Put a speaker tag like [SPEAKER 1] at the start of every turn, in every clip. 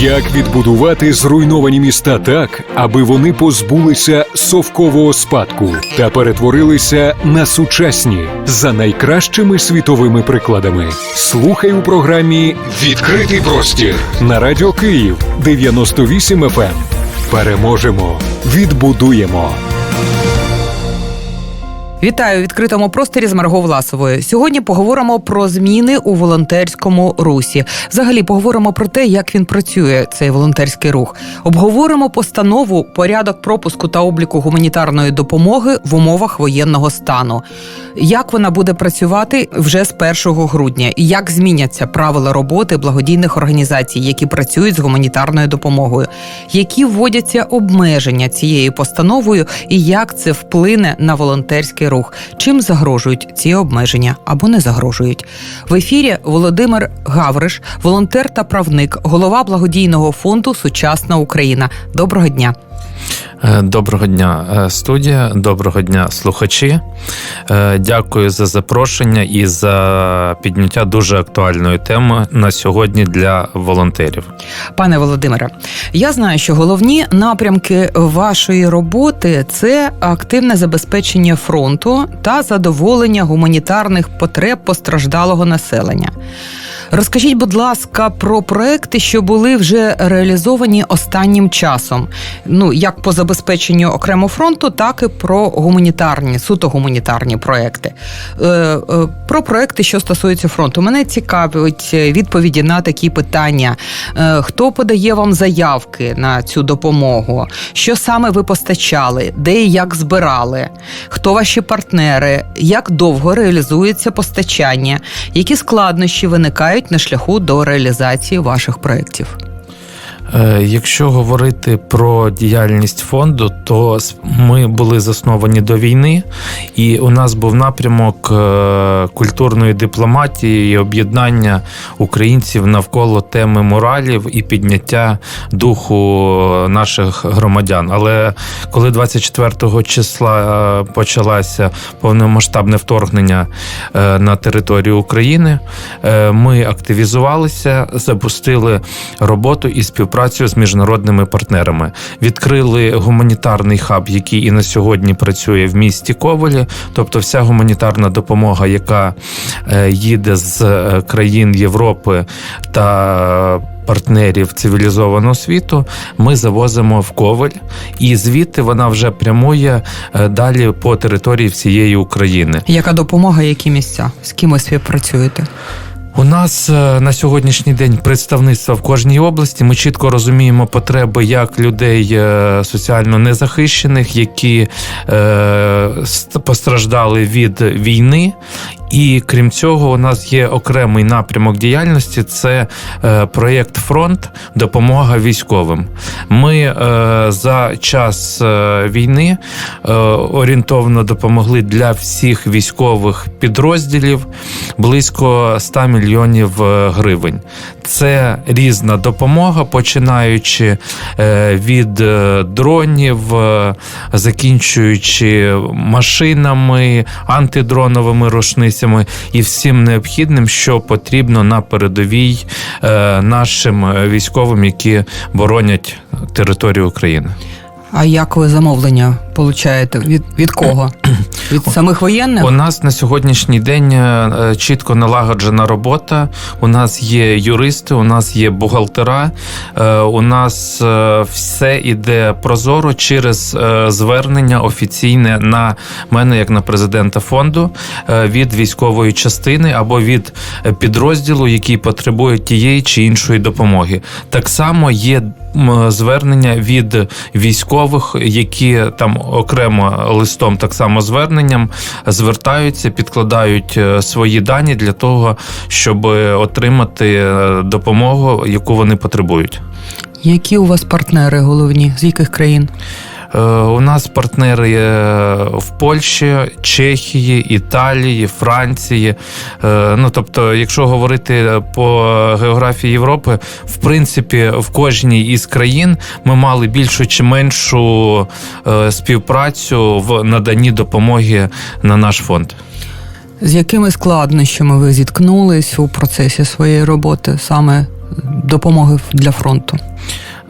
[SPEAKER 1] Як відбудувати зруйновані міста так, аби вони позбулися совкового спадку та перетворилися на сучасні за найкращими світовими прикладами? Слухай у програмі Відкритий простір на радіо Київ 98 FM. Ем. Переможемо, відбудуємо.
[SPEAKER 2] Вітаю у відкритому просторі з Марго Власовою. Сьогодні поговоримо про зміни у волонтерському русі. Взагалі поговоримо про те, як він працює, цей волонтерський рух. Обговоримо постанову порядок пропуску та обліку гуманітарної допомоги в умовах воєнного стану. Як вона буде працювати вже з 1 грудня, як зміняться правила роботи благодійних організацій, які працюють з гуманітарною допомогою, які вводяться обмеження цією постановою, і як це вплине на волонтерський рух, чим загрожують ці обмеження або не загрожують. В ефірі Володимир Гавриш, волонтер та правник, голова благодійного фонду Сучасна Україна. Доброго дня.
[SPEAKER 3] Е, доброго дня, е, студія, доброго дня, слухачі. Е, дякую за запрошення і за підняття дуже актуальної теми на сьогодні для волонтерів.
[SPEAKER 2] Пане Володимире, я знаю, що головні напрямки вашої роботи це активне забезпечення фронту та задоволення гуманітарних потреб постраждалого населення. Розкажіть, будь ласка, про проекти, що були вже реалізовані останнім часом. Ну як по забезпеченню окремо фронту, так і про гуманітарні, суто гуманітарні проекти. Е, е, про проекти, що стосуються фронту, мене цікавить відповіді на такі питання: Е, хто подає вам заявки на цю допомогу, що саме ви постачали, де і як збирали, хто ваші партнери, як довго реалізується постачання, які складнощі виникають на шляху до реалізації ваших проєктів?
[SPEAKER 3] Е, Якщо говорити про діяльність фонду, то ми були засновані до війни, і у нас був напрямок е, культурної дипломатії і об'єднання українців навколо теми моралів і підняття духу наших громадян. Але коли 24 числа е, почалося повномасштабне вторгнення на територію України, ми активізувалися, запустили роботу і співпрацю з міжнародними партнерами. Відкрили гуманітарний хаб, який і на сьогодні працює в місті Ковелі. Тобто, вся гуманітарна допомога, яка е, їде з е, країн Європи та партнерів цивілізованого світу, ми завозимо в Ковель, і звідти вона вже прямує е, далі по території всієї України.
[SPEAKER 2] Яка допомога, які місця? З ким ви співпрацюєте?
[SPEAKER 3] У нас е, на сьогоднішній день представництво в кожній області. Ми чітко розуміємо потреби як людей е, соціально незахищених, які е, ст- постраждали від війни. І крім цього, у нас є окремий напрямок діяльності це е, проєкт Фронт допомога військовим. Ми е, за час е, війни орієнтовно допомогли для всіх військових підрозділів близько 100 мільйонів гривень. Це різна допомога, починаючи е, від е, дронів, е, закінчуючи машинами, антидроновими рушницями і всім необхідним, що потрібно на передовій нашим військовим, які боронять територію України.
[SPEAKER 2] А як ви замовлення получаєте? Від, від кого? Від самих воєнних?
[SPEAKER 3] У нас на сьогоднішній день е, чітко налагоджена робота. У нас є юристи, у нас є бухгалтера. е, У нас е, все іде прозоро через звернення офіційне на мене, як на президента фонду, від військової частини або від підрозділу, який потребує тієї чи іншої допомоги. Так само є звернення від військових, які там окремо листом, так само зверненням, звертаються, підкладають е, свої дані для того, щоб отримати е, допомогу, яку вони потребують.
[SPEAKER 2] Які у вас партнери головні? З яких країн?
[SPEAKER 3] Е, У нас партнери е, в Польщі, Чехії, Італії, Франції. Е, Ну тобто, якщо говорити по географії Європи, в принципі, в кожній із країн ми мали більшу чи меншу співпрацю в наданні допомоги на наш фонд.
[SPEAKER 2] З якими складнощами ви зіткнулись у процесі своєї роботи саме допомоги для фронту?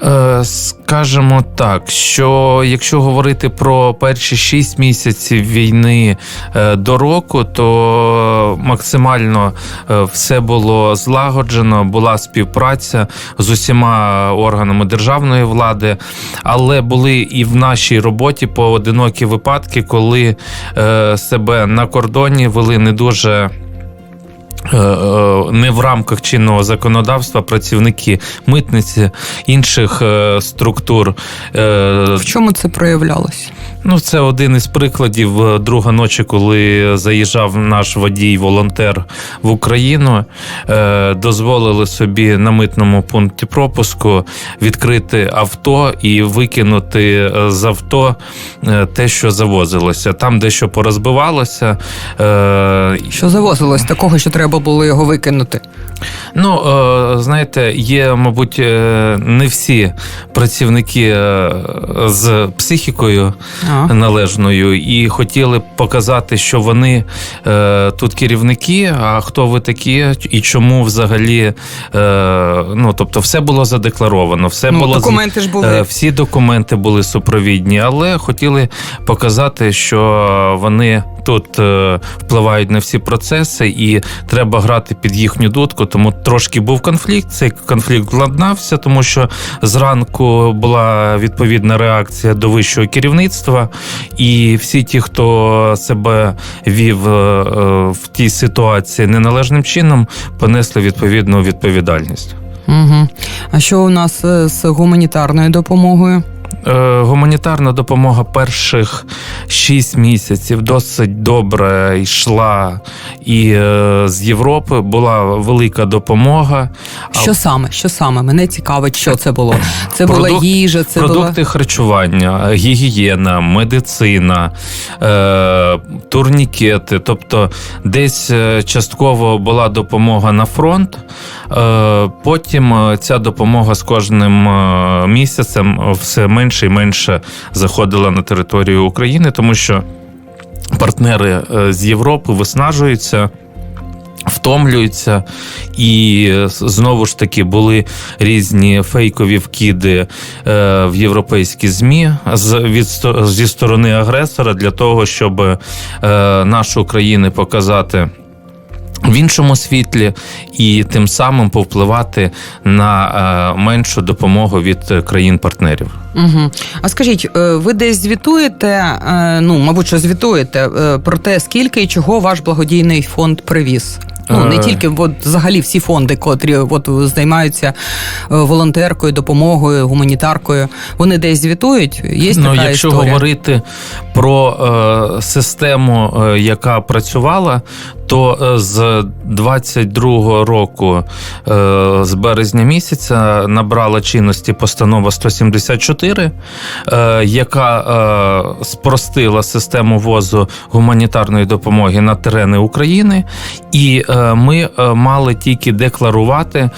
[SPEAKER 3] Е, Скажемо так, що якщо говорити про перші 6 місяців війни е, до року, то максимально е, все було злагоджено, була співпраця з усіма органами державної влади, але були і в нашій роботі поодинокі випадки, коли себе на кордоні вели не дуже. Е, е, Не в рамках чинного законодавства працівники митниці інших е, структур.
[SPEAKER 2] В чому це проявлялось?
[SPEAKER 3] Ну, це один із прикладів. Друга ночі, коли заїжджав наш водій-волонтер в Україну, дозволили собі на митному пункті пропуску відкрити авто і викинути з авто те, що завозилося. Там дещо порозбивалося.
[SPEAKER 2] Що завозилось такого, що треба було його викинути?
[SPEAKER 3] Ну, е, знаєте, є, мабуть, е, не всі працівники е, з психікою
[SPEAKER 2] А.
[SPEAKER 3] належною і хотіли показати, що вони тут керівники. А хто ви такі, і чому взагалі ну тобто, все було задекларовано, все
[SPEAKER 2] Ну,
[SPEAKER 3] було
[SPEAKER 2] документи ж були.
[SPEAKER 3] Всі документи були супровідні, але хотіли показати, що вони тут впливають на всі процеси, і треба грати під їхню дудку. Тому трошки був конфлікт. Цей конфлікт владнався, тому що зранку була відповідна реакція до вищого керівництва, і всі ті, хто себе вів е, е, в тій ситуації неналежним чином, понесли відповідну відповідальність.
[SPEAKER 2] Угу. А що у нас е, з гуманітарною допомогою?
[SPEAKER 3] Е, Гуманітарна допомога перших 6 місяців досить добре йшла, і е, з Європи була велика допомога. А
[SPEAKER 2] Що саме? Що саме? Мене цікавить, що це було. Це була їжа, це
[SPEAKER 3] Продукти харчування, гігієна, медицина, е, турнікети. Тобто, десь частково була допомога на фронт. Потім ця допомога з кожним місяцем все менше і менше заходила на територію України, тому що партнери е, з Європи виснажуються. Втомлюються, і е, знову ж таки були різні фейкові вкиди е, в європейські змі з від зі сторони агресора для того, щоб нашу країну показати. В іншому світлі і тим самим повпливати на е, меншу допомогу від країн-партнерів.
[SPEAKER 2] Угу. А скажіть, е, ви десь звітуєте, е, ну, мабуть, що звітуєте про те, скільки і чого ваш благодійний фонд привіз? Ну, не тільки от, взагалі всі фонди, котрі от, займаються волонтеркою, допомогою, гуманітаркою, вони десь звітують? Є
[SPEAKER 3] ну,
[SPEAKER 2] така
[SPEAKER 3] якщо
[SPEAKER 2] історія?
[SPEAKER 3] говорити про е, систему, яка працювала, то е, з 22-го року, е, з березня місяця, набрала чинності постанова 174, е, яка спростила систему возу гуманітарної допомоги на терени України, і ми мали тільки декларувати.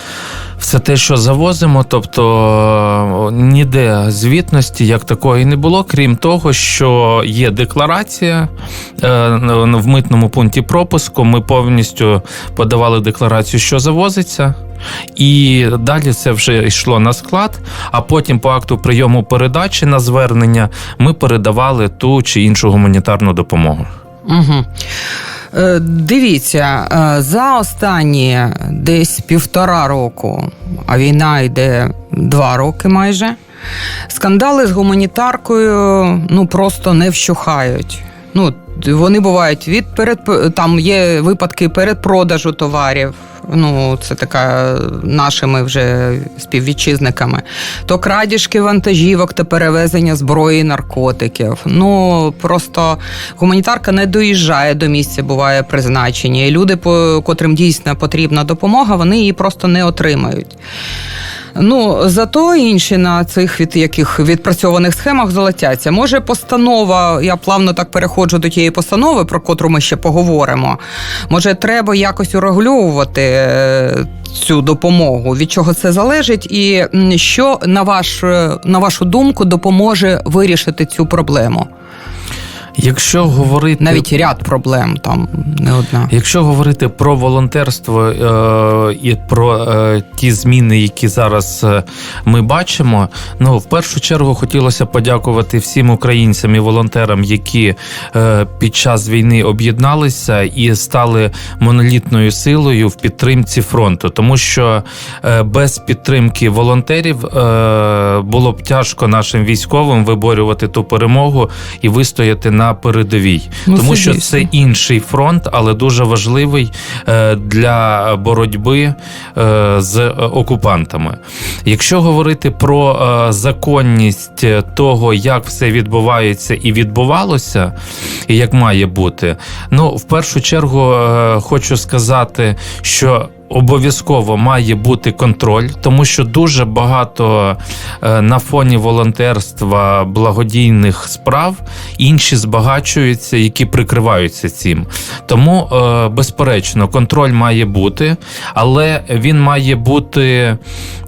[SPEAKER 3] Все те, що завозимо, тобто е, ніде звітності як такої не було, крім того, що є декларація е, в митному пункті пропуску. Ми повністю подавали декларацію, що завозиться. І далі це вже йшло на склад. А потім, по акту прийому передачі на звернення, ми передавали ту чи іншу гуманітарну допомогу.
[SPEAKER 2] Угу. Е, Дивіться, е, за останні десь півтора року, а війна йде два роки майже. Скандали з гуманітаркою ну просто не вщухають. Ну, вони бувають від перед там є випадки передпродажу товарів. Ну, це така нашими вже співвітчизниками. То крадіжки вантажівок та перевезення зброї і наркотиків. Ну просто гуманітарка не доїжджає до місця, буває призначення. І люди, котрим дійсно потрібна допомога, вони її просто не отримають. Ну зато інші на цих від яких відпрацьованих схемах золотяться. Може, постанова, я плавно так переходжу до тієї постанови, про котру ми ще поговоримо. Може, треба якось урегульовувати е, цю допомогу, від чого це залежить, і що на ваш на вашу думку допоможе вирішити цю проблему?
[SPEAKER 3] Якщо говорити
[SPEAKER 2] Навіть ряд проблем там не одна.
[SPEAKER 3] Якщо говорити про волонтерство е, і про е, ті зміни, які зараз е, ми бачимо, ну в першу чергу хотілося подякувати всім українцям і волонтерам, які е, під час війни об'єдналися і стали монолітною силою в підтримці фронту, тому що е, без підтримки волонтерів е, було б тяжко нашим військовим виборювати ту перемогу і вистояти на передовій,
[SPEAKER 2] Ну,
[SPEAKER 3] тому що
[SPEAKER 2] дійсно.
[SPEAKER 3] це інший фронт, але дуже важливий е, для боротьби е, з окупантами. Якщо говорити про е, законність того, як все відбувається і відбувалося, і як має бути, ну в першу чергу хочу сказати, що обов'язково має бути контроль, тому що дуже багато е, на фоні волонтерства благодійних справ інші збагачуються, які прикриваються цим. Тому, е, безперечно, контроль має бути, але він має бути,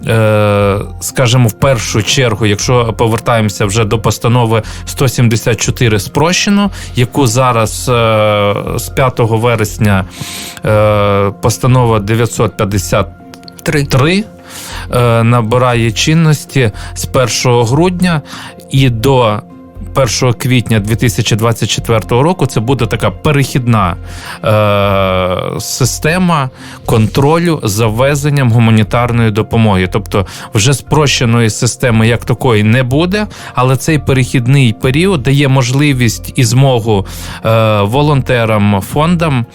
[SPEAKER 3] е, скажімо, в першу чергу, якщо повертаємося вже до постанови 174 спрощено, яку зараз з 5 вересня постанова 900 653
[SPEAKER 2] Три.
[SPEAKER 3] Е, набирає чинності з 1 грудня і до 1 квітня 2024 року це буде така перехідна е, система контролю за ввезенням гуманітарної допомоги. Тобто, вже спрощеної системи як такої не буде, але цей перехідний період дає можливість і змогу е, волонтерам, фондам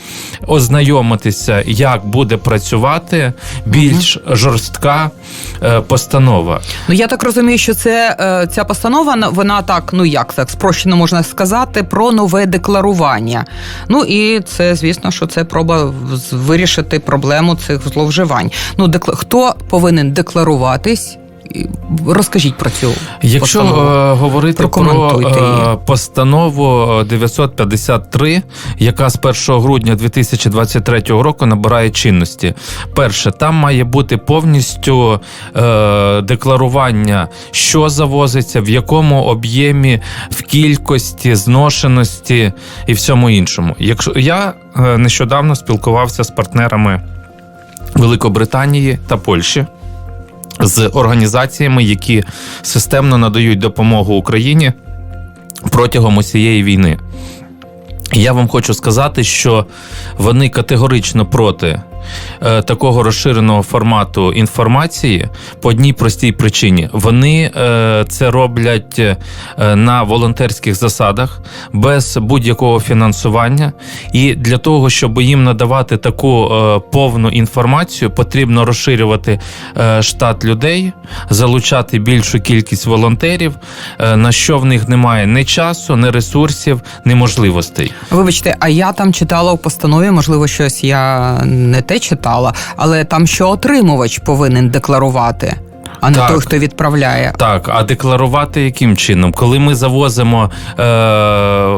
[SPEAKER 3] ознайомитися, як буде працювати більш жорстка е, постанова.
[SPEAKER 2] Ну я так розумію, що це е, ця постанова на- вона так, ну як так спрощено можна сказати, про нове декларування. Ну і це, звісно, що це проба вирішити проблему цих зловживань. Ну, декла... хто повинен декларуватись? Розкажіть про цю
[SPEAKER 3] Якщо
[SPEAKER 2] постанову.
[SPEAKER 3] е, говорити про е, постанову 953, яка з 1 грудня 2023 року набирає чинності, перше, там має бути повністю е, декларування, що завозиться, в якому об'ємі, в кількості, зношеності і всьому іншому. Якщо я нещодавно спілкувався з партнерами Великобританії та Польщі з організаціями, які системно надають допомогу Україні протягом усієї війни. Я вам хочу сказати, що вони категорично проти такого розширеного формату інформації по одній простій причині. Вони е, це роблять е, на волонтерських засадах без будь-якого фінансування. І для того, щоб їм надавати таку е, повну інформацію, потрібно розширювати е, штат людей, залучати більшу кількість волонтерів, е, на що в них немає ні часу, ні ресурсів, ні можливостей.
[SPEAKER 2] Вибачте, а я там читала у постанові, можливо, щось я не те читала, але там що отримувач повинен декларувати, а не
[SPEAKER 3] Так.
[SPEAKER 2] той, хто відправляє.
[SPEAKER 3] Так, а декларувати яким чином? Коли ми завозимо е,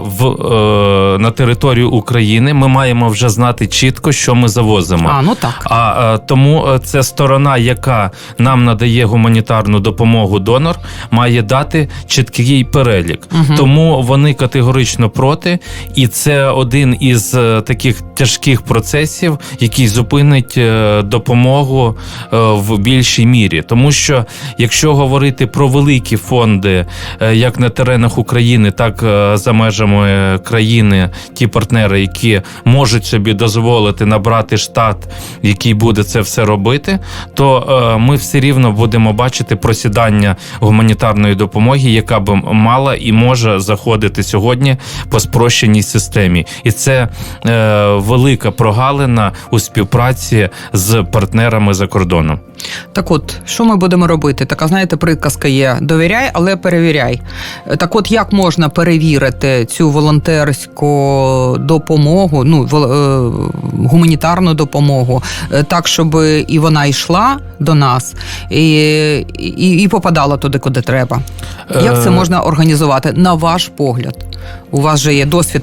[SPEAKER 3] в, е, на територію України, ми маємо вже знати чітко, що ми завозимо.
[SPEAKER 2] А, ну так.
[SPEAKER 3] А е, тому е, це сторона, яка нам надає гуманітарну допомогу, донор, має дати чіткий перелік. Тому вони категорично проти, і це один із е, таких тяжких процесів, який зупинить е, допомогу е, в більшій мірі. Тому що якщо говорити про великі фонди, е, як на теренах України, так е, за межами країни, ті партнери, які можуть собі дозволити набрати штат, який буде це все робити, то е, ми все рівно будемо бачити просідання гуманітарної допомоги, яка б мала і може заходити сьогодні по спрощеній системі, і це е, велика прогалина у співпраці з партнерами за кордоном.
[SPEAKER 2] Так от, що ми будемо робити? Така, знаєте, приказка є: довіряй, але перевіряй. Так от, як можна перевірити цю волонтерську допомогу, ну, е, гуманітарну допомогу, е, так, щоб і вона йшла до нас, і, і, і попадала туди, куди треба? Як це
[SPEAKER 3] Е,
[SPEAKER 2] можна організувати, на ваш погляд? У вас же є досвід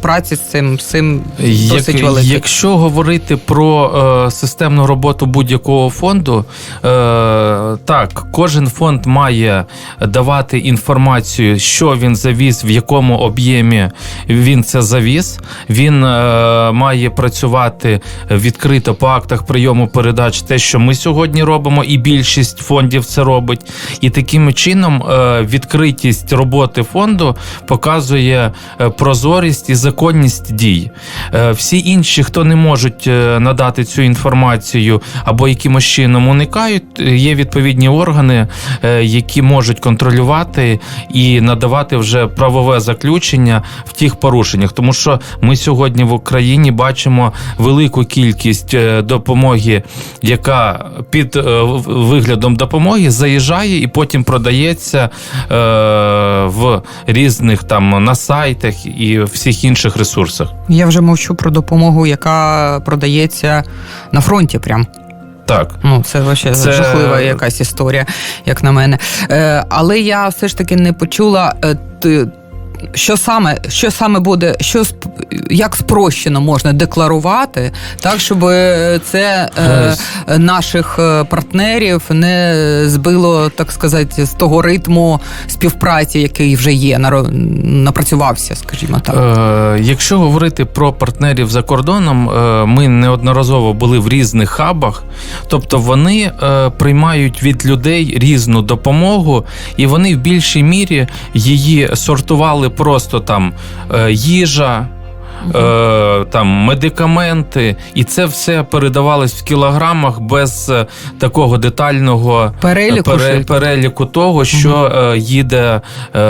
[SPEAKER 2] праці з цим, з цим досить
[SPEAKER 3] Як-
[SPEAKER 2] великий.
[SPEAKER 3] Якщо говорити про е, системну роботу будь-якого фонду, е, так, кожен фонд має давати інформацію, що він завіз, в якому об'ємі він це завіз. Він е, має працювати відкрито по актах прийому передач, те, що ми сьогодні робимо, і більшість фондів це робить. І таким чином е, відкритість роботи фонду показує е, прозорість і законність дій. Е, Всі інші, хто не можуть е, надати цю інформацію або якимось чином уникають, є відповідні органи, які можуть контролювати і надавати вже правове заключення в тих порушеннях. Тому що ми сьогодні в Україні бачимо велику кількість допомоги, яка під виглядом допомоги заїжджає і потім продається в різних там на сайтах і всіх інших ресурсах.
[SPEAKER 2] Я вже мовчу про допомогу, яка продається на фронті. Прям
[SPEAKER 3] Так.
[SPEAKER 2] ну це вообще
[SPEAKER 3] Це-
[SPEAKER 2] жахлива якась історія, як на мене. Е, але я все ж таки не почула. Е, що саме, що саме буде, що як спрощено можна декларувати, так щоб е, це е, наших е, партнерів не збило, так сказати, з того ритму співпраці, який вже є, напрацювався, скажімо так.
[SPEAKER 3] Е, якщо говорити про партнерів за кордоном, е, ми неодноразово були в різних хабах, тобто вони е, приймають від людей різну допомогу, і вони в більшій мірі її сортували просто там е, їжа. Е, там медикаменти, і це все передавалось в кілограмах без е, такого детального
[SPEAKER 2] Переліку
[SPEAKER 3] пере- переліку того, що е, їде е,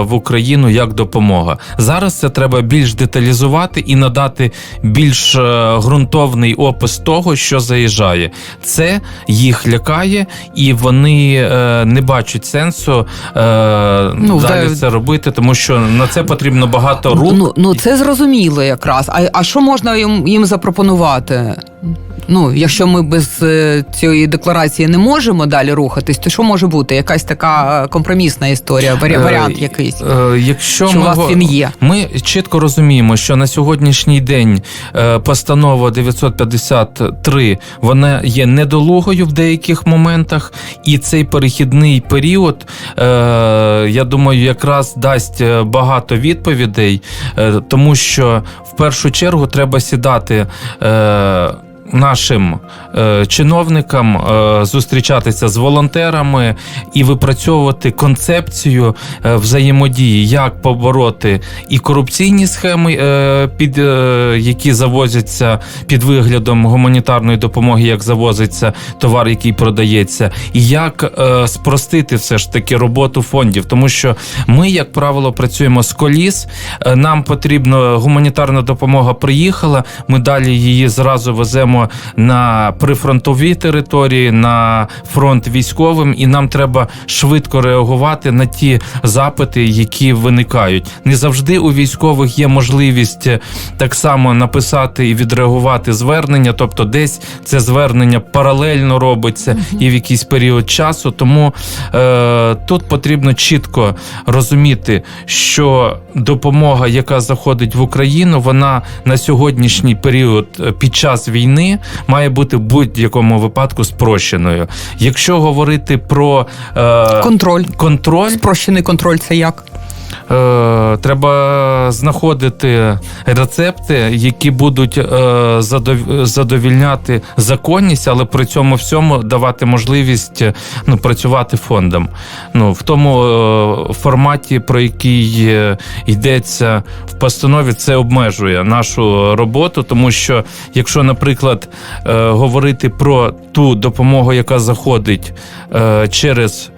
[SPEAKER 3] в Україну як допомога. Зараз це треба більш деталізувати і надати більш е, ґрунтовний опис того, що заїжджає. Це їх лякає, і вони е, не бачать сенсу е,
[SPEAKER 2] Ну,
[SPEAKER 3] далі
[SPEAKER 2] да.
[SPEAKER 3] це робити, тому що на це потрібно багато рук.
[SPEAKER 2] Ну, ну це зрозуміло якраз. А, а що можна їм, їм запропонувати? Ну, якщо ми без е, цієї декларації не можемо далі рухатись, то що може бути? Якась така е, компромісна історія,
[SPEAKER 3] Е,
[SPEAKER 2] варіант якийсь.
[SPEAKER 3] Якщо
[SPEAKER 2] Що у
[SPEAKER 3] ми
[SPEAKER 2] вас він є?
[SPEAKER 3] Ми чітко розуміємо, що на сьогоднішній день постанова 953 вона є недолугою в деяких моментах, і цей перехідний період, я думаю, якраз дасть багато відповідей, тому що в першу чергу треба сідати. Нашим е, чиновникам е, зустрічатися з волонтерами і випрацьовувати концепцію е, взаємодії, як побороти і корупційні схеми, під які завозяться під виглядом гуманітарної допомоги, як завозиться товар, який продається, і як спростити все ж таки роботу фондів, тому що ми, як правило, працюємо з коліс. Нам потрібно гуманітарна допомога приїхала. Ми далі її зразу веземо на прифронтові території, на фронт військовим, і нам треба швидко реагувати на ті запити, які виникають. Не завжди у військових є можливість е, так само написати і відреагувати звернення, тобто десь це звернення паралельно робиться і в якийсь період часу. Тому е, тут потрібно чітко розуміти, що допомога, яка заходить в Україну, вона на сьогоднішній період е, під час війни має бути в будь-якому випадку спрощеною. Якщо говорити про е,
[SPEAKER 2] Контроль.
[SPEAKER 3] контроль,
[SPEAKER 2] Спрощений контроль це як?
[SPEAKER 3] Е, треба знаходити рецепти, які будуть е, задовільняти законність, але при цьому всьому давати можливість ну, працювати фондом. Ну, в тому е, форматі, про який йдеться в постанові, це обмежує нашу роботу, тому що якщо, наприклад, говорити про ту допомогу, яка заходить через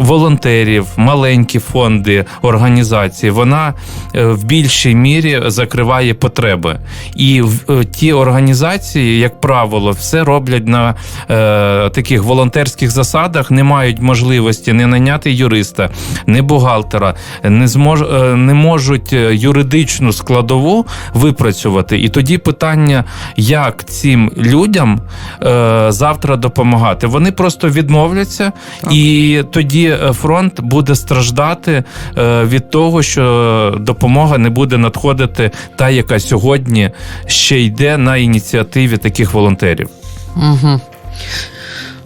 [SPEAKER 3] волонтерів, маленькі фонди, організації, вона е, в більшій мірі закриває потреби. І е, ті організації, як правило, все роблять на е, таких волонтерських засадах, не мають можливості не наняти юриста, не бухгалтера, не змож, е, не можуть е, юридичну складову випрацювати. І тоді питання, як цим людям е, завтра допомагати. Вони просто відмовляться, і тоді е, фронт буде страждати е, від того, що допомога не буде надходити та, яка сьогодні ще йде на ініціативі таких волонтерів.
[SPEAKER 2] Угу.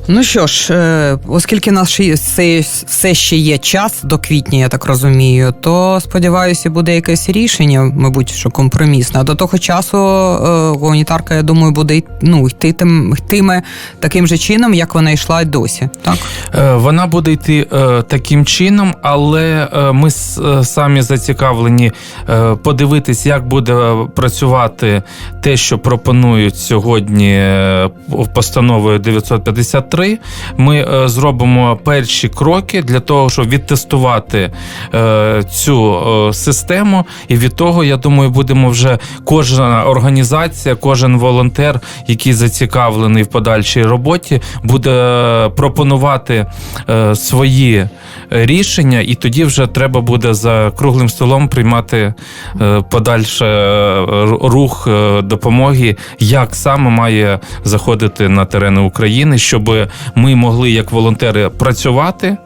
[SPEAKER 2] Ну що ж, е, оскільки нас все, ще є час до квітня, я так розумію, то сподіваюся, буде якесь рішення, мабуть, що компромісне. А до того часу е, гуманітарка, я думаю, буде ну, йти тим, йтиме таким же чином, як вона йшла досі. Так?
[SPEAKER 3] Е, Вона буде йти таким чином, але ми самі зацікавлені подивитись, як буде працювати те, що пропонують сьогодні постановою 953. Ми е, зробимо перші кроки для того, щоб відтестувати е, цю е, систему. І від того, я думаю, будемо вже кожна організація, кожен волонтер, який зацікавлений в подальшій роботі, буде пропонувати свої рішення, і тоді вже треба буде за круглим столом приймати подальше рух допомоги, як саме має заходити на терени України, щоб ми могли як волонтери працювати,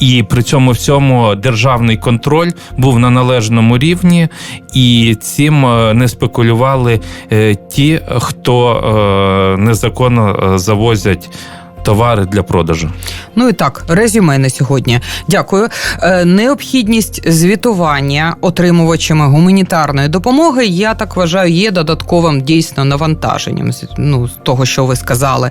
[SPEAKER 3] і при цьому всьому державний контроль був на належному рівні, і цим е, не спекулювали е, ті, хто е, незаконно завозять товари для продажу.
[SPEAKER 2] Ну і так, резюме на сьогодні. Дякую. Е, Необхідність звітування отримувачами гуманітарної допомоги, я так вважаю, є додатковим дійсно навантаженням з- ну, з того, що ви сказали.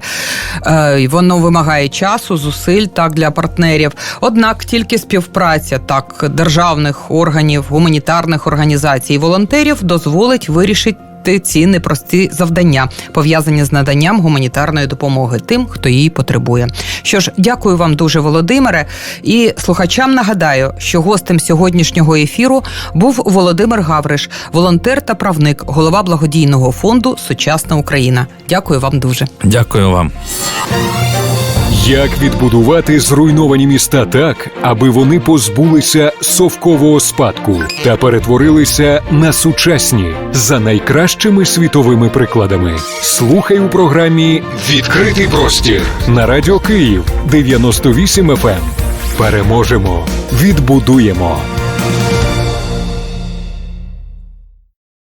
[SPEAKER 2] Е, Воно вимагає часу, зусиль так для партнерів. Однак тільки співпраця так державних органів, гуманітарних організацій волонтерів дозволить вирішити. Ці непрості завдання пов'язані з наданням гуманітарної допомоги тим, хто її потребує. Що ж, дякую вам дуже, Володимире. І слухачам нагадаю, що гостем сьогоднішнього ефіру був Володимир Гавриш, волонтер та правник, голова благодійного фонду Сучасна Україна. Дякую вам дуже.
[SPEAKER 3] Дякую вам.
[SPEAKER 1] Як відбудувати зруйновані міста так, аби вони позбулися совкового спадку та перетворилися на сучасні за найкращими світовими прикладами? Слухай у програмі Відкритий простір на радіо Київ 98 FM. Переможемо, відбудуємо.